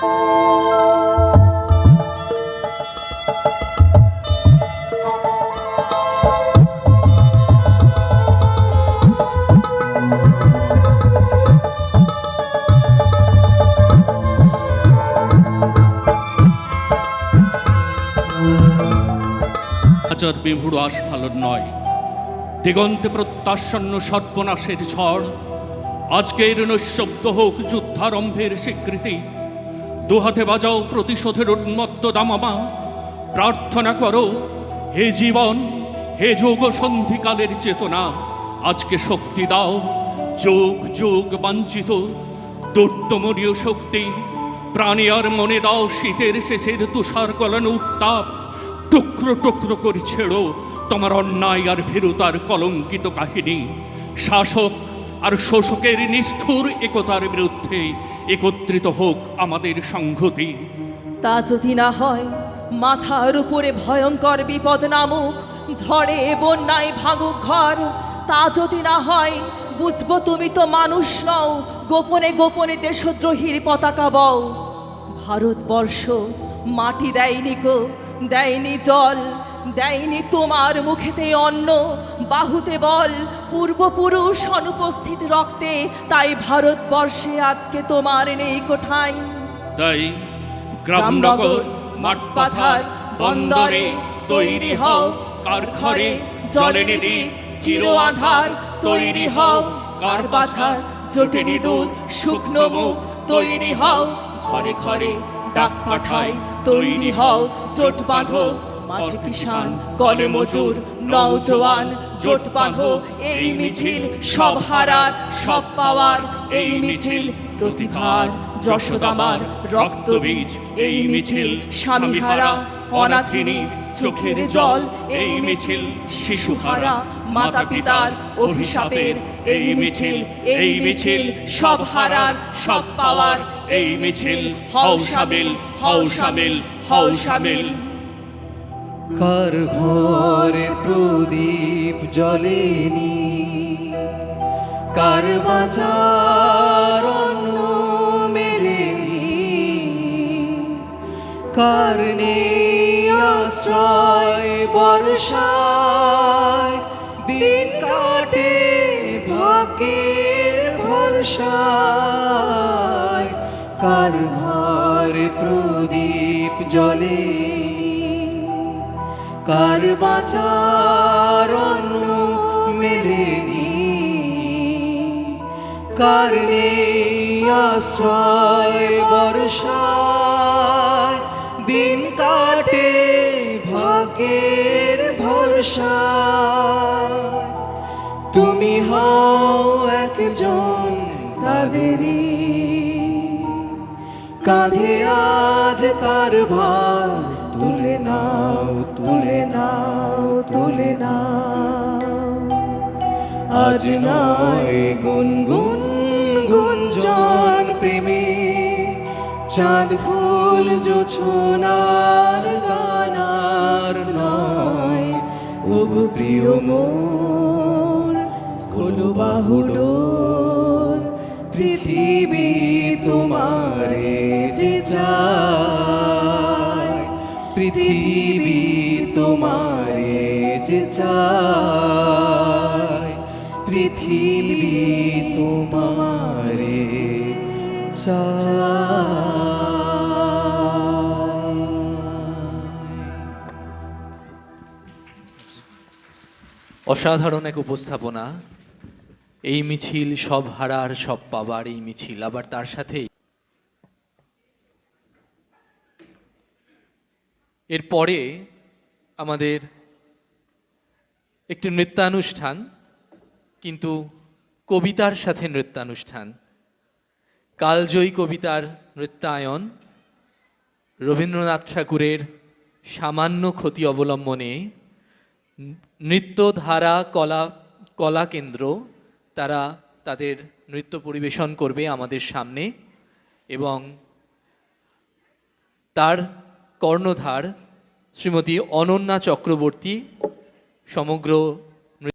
হাজার বিভুড় আস্ফালন নয়। দিগন্তে প্রত্যাসন্ন সর্বনাশের ঝড়। আজকের নৈশব্দ হোক যুদ্ধারম্ভের স্বীকৃতি। দুহাতে বাজাও প্রতিশোধের উন্মত্ত দামামা। প্রার্থনা করো, হে জীবন, হে যোগ সন্ধিকালের চেতনা, আজকে শক্তি দাও, যোগ যোগ বাঞ্ছিত দৈত্যমনীয় শক্তি, প্রাণী আর মনে দাও শীতের শেষের তুষার গলানো উত্তাপ, টুকরো টুকরো করে ছেড়ো তোমার অন্যায় আর ভীরুতার কলঙ্কিত কাহিনী। শাসক আর শোষকের নিষ্ঠুর একতার বিরুদ্ধে একত্রিত হোক আমাদের সংহতি। তা যদি না হয়, মাথার উপরে ভয়ঙ্কর বিপদ নামুক, ঝড়ে, বন্যায় ভাঙুক ঘর। তা যদি না হয়, বুঝব তুমি তো মানুষ নও, গোপনে গোপনে দেশদ্রোহীর পতাকা বও। ভারতবর্ষ মাটি দেয়নি কো দেয়নি জল দেয়নি তোমার মুখেতে অন্ন। বাহুতে বল, পূর্বপুরুষ অনুপস্থিত রক্তে, তাই ভারতবর্ষে আজকে তোমার নেই কোঠায়। তাই গ্রামনগর মাঠ পাথার, বন্দরে তৈরি হও কারখারে জলে নিদি চির আধার তৈরি হও, কার বাছার, জটিনি দুধ, শুকনো মুখ তৈরি হও, ঘরে ঘরে ডাক পাঠায়, তৈরি হও, চোট বাঁধো মাঠে কিষান কলে মজুর নওজোয়ান জোট বাঁধো, এই মিছিল সব হারার, সব পাওয়ার, এই মিছিল প্রতিভার যশোদামার রক্তবীজ এই মিছিল স্বামীহারা অনাথিনী চোখের জল, এই মিছিল শিশুহারা মাতা পিতার অভিশাপের, এই মিছিল এই মিছিল সব হারার, সব পাওয়ার, এই মিছিল হও সামিল হও সামিল হও সামিল কার ঘরে প্রদীপ জ্বলেনি কার বাজার মেলেনি কার নেই আশ্রয় বর্ষায়, দিন কাটে ভাগ্যের ভরসায়। কার ঘরে প্রদীপ জ্বলেনি কার বাঁচার অন্ন মেলেনি কার আশ্রয় বর্ষায় দিন কাটে ভাগ্যের ভরসা তুমি হও একজন তাদেরই কাঁধে আজ তার ভার তুলে নাও। তুলে নাও তুলে নাও। আজ নয় গুনগুন গুঞ্জন প্রেমে, চাঁদ ফুল জোছনার গানার নয়। ওগো প্রিয় মোর খোলো বাহুডোর, পৃথিবী তোমারে যে চায়। পৃথিবী পৃথিবী অসাধারণ এক উপস্থাপনা। এই মিছিল সব হারার, সব পাবার এই মিছিল। আবার তার সাথেই এরপরে আমাদের একটি নৃত্যানুষ্ঠান, কিন্তু কবিতার সাথে নৃত্যানুষ্ঠান। কালজয়ী কবিতার নৃত্যায়ন রবীন্দ্রনাথ ঠাকুরের সামান্য ক্ষতি অবলম্বনে নৃত্যধারা কলা কলা কেন্দ্র তারা তাদের নৃত্য পরিবেশন করবে আমাদের সামনে এবং তার কর্ণধার শ্রীমতী অনন্যা চক্রবর্তী সমগ্র